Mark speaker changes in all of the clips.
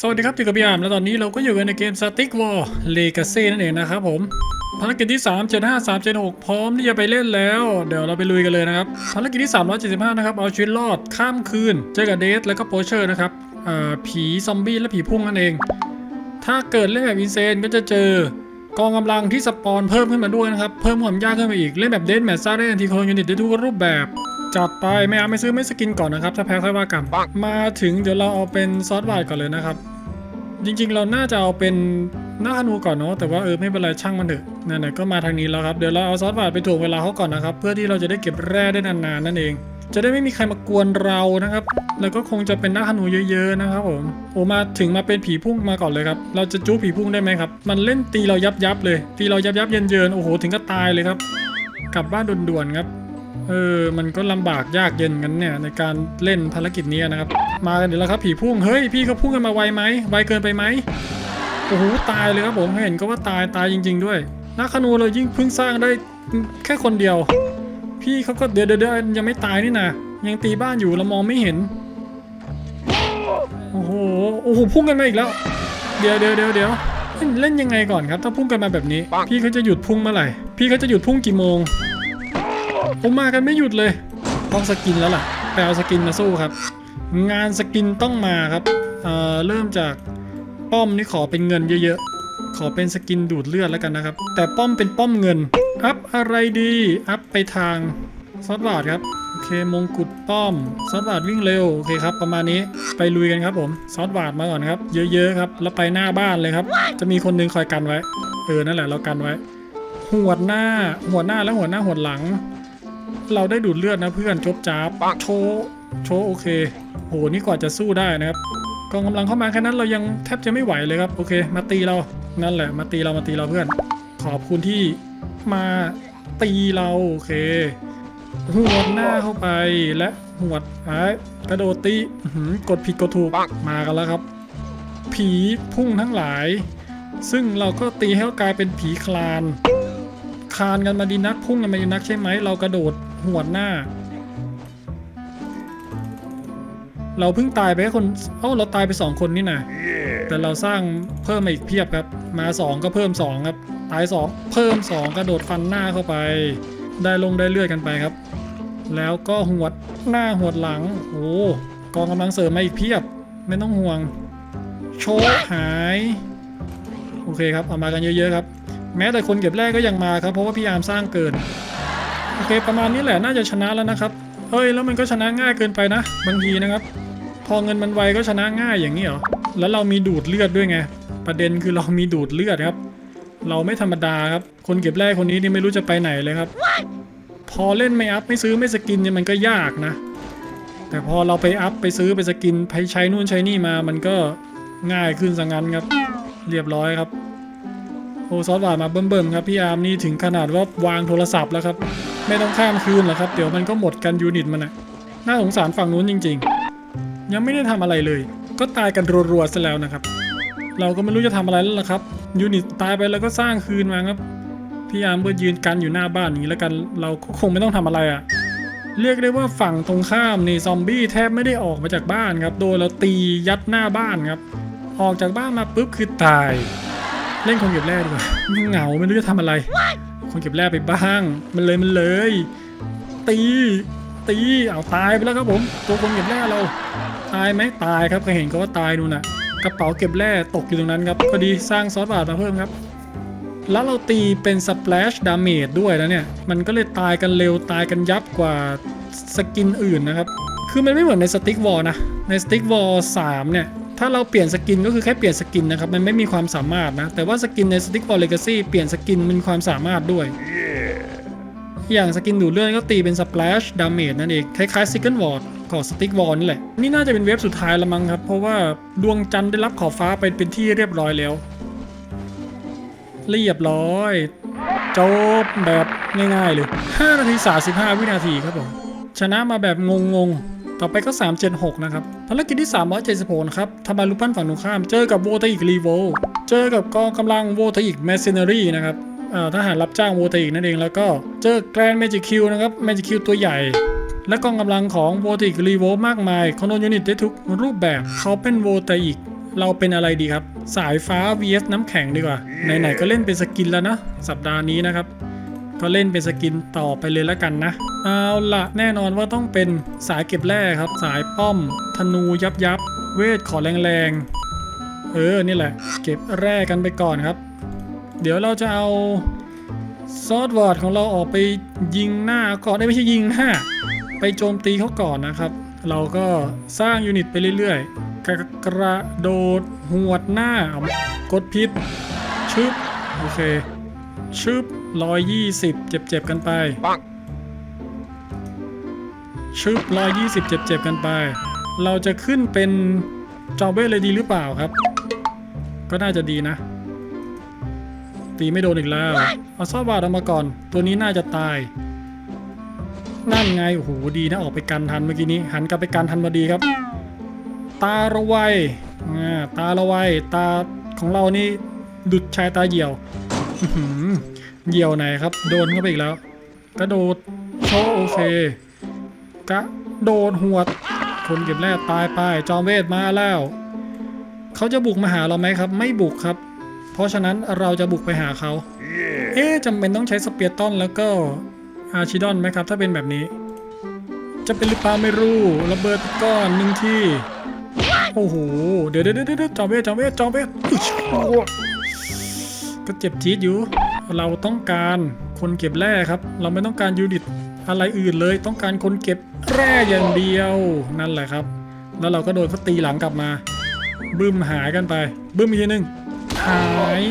Speaker 1: สวัสดีครับอยู่กับพี่อามแล้วตอนนี้เราก็อยู่กันในเกม Static War Legacy นั่นเองนะครับผม ภารกิจที่ 3 7 5 3 7 6 พร้อมที่จะไปเล่นแล้ว เดี๋ยวเราไปลุยกันเลยนะครับ ภารกิจที่ 375 นะครับ เอาชีวิตรอดข้ามคืน เจอกับเดสแล้วก็โปเชอร์นะครับผีซอมบี้และผีพุ่งนั่นเอง ถ้าเกิดเล่นแบบอินเซนก็จะเจอกองกำลังที่สปอนเพิ่มขึ้นมาด้วยนะครับ เพิ่มความยากขึ้นไปอีก เล่นแบบเดนแมทซ่าได้ทันทีคนยูนิตได้ทุกรูปแบบ จัดไปไม่เอาไม่ซื้อไม่สกินก่อนนะครับ ถ้าแพ้ค่อยว่ากันมาถึงเดี๋ยวเราเอาเป็นซอสบาทก่อนเลยนะครับ จริงๆ เราน่าจะเอาเป็นหน้าธนูก่อนเนาะแต่ว่าเออไม่เป็นไรช่างมันเถอะไหนๆก็มาทางนี้แล้วครับเดี๋ยวเราเอาซอสบาทไปถ่วงเวลาเขาก่อนนะครับเพื่อที่เราจะได้เก็บแร่ได้นานๆนั่นเอง จะได้ไม่มีใครมากวนเรานะครับ แล้วก็คงจะเป็นหน้าธนูเยอะๆนะครับผมโอมาถึงมาเป็นผีพุ่งมาก่อนเลยครับเราจะจู้ผีพุ่งได้ไหมครับ มันเล่นตีเรายับยับๆเลยตีเรายับยับๆเยินเยินๆโอ้โหถึงก็ตายเลยครับ กลับบ้านด่วนๆครับ เออ มันก็ลำบากยากเย็นกันเนี่ยในการเล่นภารกิจนี้นะครับ มากันเดี๋ยวแล้วครับผีพุ่ง เฮ้ย พี่เขาพุ่งกันมาไวไหม ไวเกินไปไหมโอ้โห ตายเลยครับผม เห็นก็ว่าตาย ตายจริง ๆ ด้วย นักขนูเรายิ่งเพิ่งสร้างได้แค่คนเดียว พี่เขาก็เดี๋ยวเดี๋ยวเดี๋ยวยังไม่ตายนี่นะ ยังตีบ้านอยู่เรามองไม่เห็น โอ้โห โอ้โห พุ่งกันมาอีกแล้ว เดี๋ยวเดี๋ยวเดี๋ยวเดี๋ยวเล่นยังไงก่อนครับ ถ้าพุ่งกันมาแบบนี้ พี่เขาจะหยุดพุ่งเมื่อไหร่ พี่เขาจะหยุดพุ่งกี่โมง ผมมากันไม่หยุดเลย ต้องสกินแล้วล่ะไปเอาสกินมาสู้ครับ งานสกินต้องมาครับเอ่อเริ่มจากป้อมนี่ขอเป็นเงินเยอะๆ ขอเป็นสกินดูดเลือดแล้วกันนะครับ แต่ป้อมเป็นป้อมเงิน อัพอะไรดี อัพไปทางซอสบาทครับ โอเคมงกุฎป้อมซอสบาทวิ่งเร็ว โอเคครับ ประมาณนี้ ไปลุยกันครับผมซอสบาทมาก่อนครับ เยอะๆครับ แล้วไปหน้าบ้านเลยครับ จะมีคนนึงคอยกันไว้ เออ นั่นแหละเรากันไว้ หัวหน้า หัวหน้าแล้วหัวหน้าหัวหลัง เราได้ดูดเลือดนะเพื่อนจบจ้าบโชว์โชว์โอเค โหนี่กว่าจะสู้ได้นะครับกองกำลังเข้ามาแค่นั้นเรายังแทบจะไม่ไหวเลยครับ โอเค มาตีเรานั่นแหละ มาตีเรามาตีเราเพื่อน ขอบคุณที่มาตีเราโอเคหัวดหน้าเข้าไปและหัวดไอ้กระโดดตีอื้อหือกดผิดกดถูกมากันแล้วครับ ผีพุ่งทั้งหลาย ซึ่งเราก็ตีให้เขากลายเป็นผีคลานคานกันมาดีนักพุ่งกันมาดีนักใช่ไหมเรากระโดด หวดหน้า เราเพิ่งตายไปแค่คนเอ้าเราตายไปสองคนนี่นะแต่เราสร้างเพิ่มมาอีกเพียบครับ มาสองก็เพิ่มสองครับตายสองเพิ่มสองกระโดดฟันหน้าเข้าไป ได้ลงได้เลือดกันไปครับ แล้วก็หวดหน้าหวดหลังโอ้กองกำลังเสริมมาอีกเพียบ ไม่ต้องห่วง โชว์หายโอเคครับเอามากันเยอะๆครับ แม้แต่คนเก็บแรกก็ยังมาครับ เพราะว่าพี่อาร์มสร้างเกิน โอเคประมาณนี้แหละน่าจะชนะแล้วนะครับเฮ้ยแล้วมันก็ชนะง่ายเกินไปนะบางทีนะครับ พอเงินมันไวก็ชนะง่ายอย่างนี้เหรอแล้วเรามีดูดเลือดด้วยไง ประเด็นคือเรามีดูดเลือดครับ เราไม่ธรรมดาครับคนเก็บแรกคนนี้นี่ไม่รู้จะไปไหนเลยครับ พอเล่นไม่อัพไม่ซื้อไม่สกินเนี่ยมันก็ยากนะ แต่พอเราไปอัพไปซื้อไปสกินไปใช้นู่นใช้นี่มามันก็ง่ายขึ้นสังงั้นครับ เรียบร้อยครับโอซอสหวานมาเบิ่มๆครับพี่อาร์มนี่ถึงขนาดว่าวางโทรศัพท์แล้วครับ ไม่ต้องข้ามคืนหรอกครับ เดี๋ยวมันก็หมดกันยูนิตมันอะน่าสงสารฝั่งนู้นจริง ๆ ยังไม่ได้ทำอะไรเลย ก็ตายกันรัวๆซะแล้วนะครับ เราก็ไม่รู้จะทำอะไรแล้วล่ะครับยูนิตตายไปแล้วก็สร้างคืนมาครับพี่อาร์มก็ยืนกันอยู่หน้าบ้านอย่างนี้แล้วกัน เราก็คงไม่ต้องทำอะไรอะเรียกได้ว่าฝั่งตรงข้ามนี่ซอมบี้แทบไม่ได้ออกมาจากบ้านครับโดนเราตียัดหน้าบ้านครับ ออกจากบ้านมาปุ๊บคือตาย เล่นคนเก็บแร่ดีกว่าเหงาไม่รู้จะทำอะไร คนเก็บแร่ไปบ้าง มันเลยมันเลย ตีตีเอาตายไปแล้วครับผม ตัวคนเก็บแร่เรา ตายไหมตายครับเคยเห็นก็ว่าตายนู่นน่ะกระเป๋าเก็บแร่ตกอยู่ตรงนั้นครับพอดีสร้างซอสบาทมาเพิ่มครับ แล้วเราตีเป็นสเปลชดาเมจด้วยแล้วเนี่ย มันก็เลยตายกันเร็วตายกันยับกว่าสกินอื่นนะครับ คือมันไม่เหมือนในสติ๊กวอลนะในสติ๊กวอลสามเนี่ย ถ้าเราเปลี่ยนสกินก็คือแค่เปลี่ยนสกินนะครับ มันไม่มีความสามารถนะ แต่ว่าสกินในสติ๊กวอลเลกาซี่เปลี่ยนสกินมีความสามารถด้วย อย่างสกินดูดเลือดก็ตีเป็นสเปลชดาเมจนั่นเอง คล้ายๆซิกเกิลวอร์ดของสติ๊กวอลนี่แหละ นี่น่าจะเป็นเว็บสุดท้ายละมั้งครับ เพราะว่าดวงจันทร์ได้รับขอบฟ้าไปเป็นที่เรียบร้อยแล้ว เรียบร้อย จบแบบง่ายๆเลย 5 นาที 35 วินาทีครับผม ชนะมาแบบงงๆ ต่อไปก็ 376 นะครับ ภารกิจที่ 376 นะครับทำลายรูปปั้นฝั่งตรงข้าม เจอกับโวตอีกรีโว เจอกับกองกำลังโวตอีกแมสเซน a รีนะครับทหารรับจ้างโวตอีกนั่นเอง แล้วก็เจอแกรน d มจิคิวนะครับแมจิคิวตัวใหญ่ และกองกำลังของโวตอีกรีโวมากมายคอนโดยูนิตได้ทุกรูปแบบ เขาเป็นโวตอีกเราเป็นอะไรดีครับ สายฟ้า vs น้ำแข็งดีกว่า ไหนๆก็เล่นเป็นสกินแล้วนะ สัปดาห์นี้นะครับ ก็เล่นเป็นสกินต่อไปเลยแล้วกันนะ เอาละแน่นอนว่าต้องเป็นสายเก็บแร่ครับ สายป้อม ธนูยับยับ เวทขอแรงๆ เออ นี่แหละ เก็บแร่กันไปก่อนครับ เดี๋ยวเราจะเอาซอสวอร์ดของเราออกไปยิงหน้าก่อนได้ไม่ใช่ยิงหน้า ไปโจมตีเขาก่อนนะครับ เราก็สร้างยูนิตไปเรื่อยๆ กระกระโดดหวดหน้าากดพิษชึบ โอเคชึบร้อยยี่สิบเจ็บๆกันไป ชึบร้อยยี่สิบเจ็บๆกันไป เราจะขึ้นเป็นจอมเวทเลยดีหรือเปล่าครับ ก็น่าจะดีนะ ตีไม่โดนอีกแล้ว เอาซอบบาดออกมาก่อน ตัวนี้น่าจะตาย นั่นไง โอ้โห ดีนะ ออกไปกันทันเมื่อกี้นี้ หันกลับไปกันทันพอดีครับ ตาระไวตาระไวตาของเรานี่ดุดชายตาเหี่ยวเหี่ยวไหนครับ โดนเข้าไปอีกแล้ว กระโดดโชว์โอเค กระโดดหวดคนเก็บแร่ตายไปจอมเวทมาแล้ว เขาจะบุกมาหาเราไหมครับ ไม่บุกครับ เพราะฉะนั้นเราจะบุกไปหาเขาเอ๊ะจำเป็นต้องใช้สเปียร์ตันแล้วก็อาร์ชิดอนไหมครับ ถ้าเป็นแบบนี้ จะเป็นหรือเปล่าไม่รู้ระเบิดก้อนหนึ่งที่ โอ้โห เดี๋ยวเดี๋ยวเดี๋ยวจอมเวทจอมเวทจอมเวทอึ๊ชโอ้โหก็เจ็บจี๊ดอยู่ เราต้องการคนเก็บแร่ครับ เราไม่ต้องการยูนิตอะไรอื่นเลย ต้องการคนเก็บ แร่อย่างเดียวนั่นแหละครับ แล้วเราก็โดนเขาตีหลังกลับมา บึ้มหายกันไปบึ้มอีกทีหนึงหาย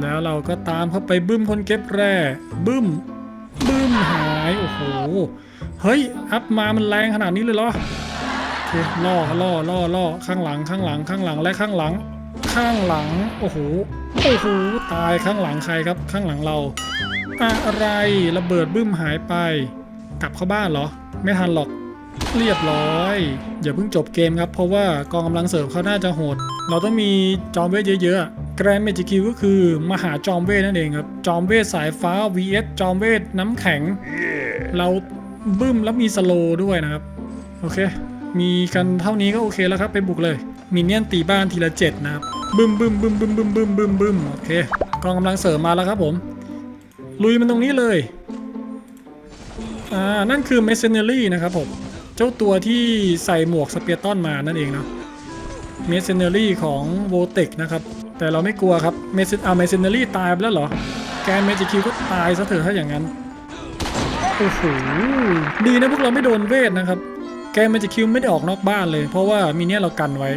Speaker 1: แล้วเราก็ตามเข้าไปบึ้มคนเก็บแร่บึ้มบึ้มหายโอ้โหเฮ้ยอัพมามันแรงขนาดนี้เลยเหรอโอเคล่อล่อล่อล่อข้างหลังข้างหลังข้างหลังและข้างหลัง ข้างหลังโอ้โหโอ้โหตายข้างหลังใครครับ ข้างหลังเราอะไรระเบิดบึ้มหายไป กลับเข้าบ้านเหรอ ไม่ทันหรอก เรียบร้อย อย่าเพิ่งจบเกมครับ เพราะว่ากองกำลังเสริมเขาน่าจะโหด เราต้องมีจอมเวทเยอะๆ แกรนเมจิคิวก็คือมหาจอมเวทนั่นเองครับ จอมเวทสายฟ้า vs จอมเวทน้ำแข็ง เราบึ้มแล้วมีสโลด้วยนะครับ โอเค มีกันเท่านี้ก็โอเคแล้วครับ ไปบุกเลยมินเนี่ยนตีบ้านทีละเจ็ดนะครับ บึ้มบึ้มบึ้มบึ้มบึ้มบึ้มบึ้มบึ้มโอเค กองกำลังเสริมมาแล้วครับผม ลุยมันตรงนี้เลย อ่า นั่นคือเมสเซนเนอรี่นะครับผม เจ้าตัวที่ใส่หมวกสเปียร์ตอนมานั่นเองเนาะเมสเซนเนอรี่ของโวเทคนะครับ แต่เราไม่กลัวครับเมสอ่าเมสเซนเนอรี่ตายไปแล้วเหรอ แกนเมจิคิวก็ตายซะเถอะถ้าอย่างนั้น โอ้โห ดีนะพวกเราไม่โดนเวทนะครับ แกนเมจิคิวไม่ได้ออกนอกบ้านเลย เพราะว่ามีเนี่ยเรากันไว้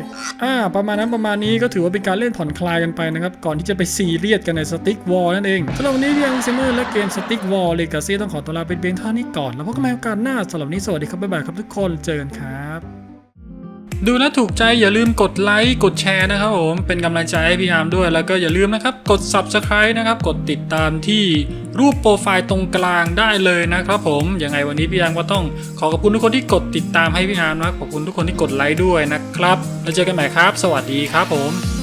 Speaker 1: อ่า ประมาณนั้นประมาณนี้ก็ถือว่าเป็นการเล่นผ่อนคลายกันไปนะครับ ก่อนที่จะไปซีเรียสกันในสติ๊กวอลนั่นเองสำหรับวันนี้เรียงเซมเมอร์และเกมสติ๊กวอลเลกาซีต้องขอตัวลาไปเพียงเท่านี้ก่อน แล้วพบกันใหม่โอกาสหน้าสำหรับวันนี้สวัสดีครับบ๊ายบายครับทุกคนเจอกันครับดูแล้วถูกใจอย่าลืมกดไลค์กดแชร์นะครับผมเป็นกำลังใจให้พี่อาร์มด้วยแล้วก็อย่าลืมนะครับ กด Subscribe นะครับ กดติดตามที่ รูปโปรไฟล์ตรงกลางได้เลยนะครับผมยังไงวันนี้พี่อาร์มก็ต้องขอขอบคุณทุกคนที่กดติดตามให้พี่อาร์มนะขอบคุณทุกคนที่กดไลค์ด้วยนะครับ แล้วเจอกันใหม่ครับ สวัสดีครับผม